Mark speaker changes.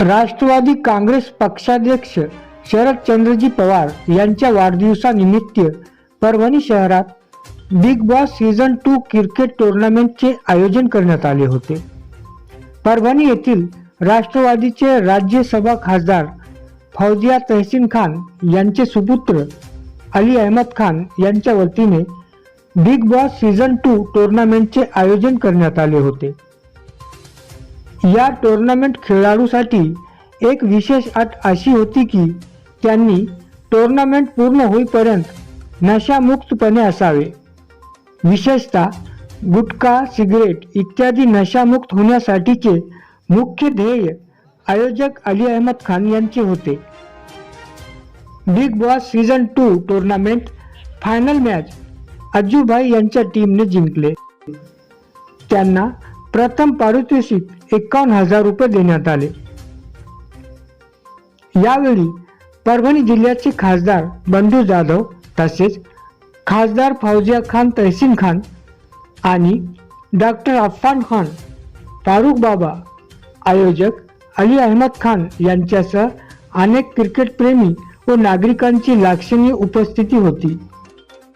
Speaker 1: राष्ट्रवादी काँग्रेस पक्षाध्यक्ष शरदचंद्रजी पवार यांच्या वाढदिवसानिमित्त परभणी शहरात Bigg Boss season two cricket टुर्नामेंटचे आयोजन करण्यात आले होते. परभणी येथील राष्ट्रवादीचे राज्यसभा खासदार फौजिया तहसीन खान यांचे सुपुत्र अली अहमद खान यांच्या वतीने बिग बॉस सीझन टू टुर्नामेंटचे आयोजन करण्यात आले होते. या टोर्नामेंट खेळाडूसाठी एक विशेष अट अशी होती की त्यांनी टोर्नामेंट पूर्ण होईपर्यंत नशामुक्तपणे असावे. विशेषतः गुटखा सिगरेट इत्यादी नशामुक्त होण्यासाठीचे मुख्य ध्येय आयोजक अली अहमद खान यांचे होते. Bigg Boss season two tournament final match Ajjubhai यांच्या टीमने जिंकले. त्यांना प्रथम पारितोषिक एकावन्न हजार रुपये देण्यात आले. यावेळी परभणी जिल्ह्याचे खासदार बंधू जाधव तसेच खासदार फौजिया खान तहसीन खान आणि डॉक्टर अफान खान फारुख बाबा आयोजक अली अहमद खान यांच्यासह अनेक क्रिकेटप्रेमी व नागरिकांची लाक्षणीय उपस्थिती होती.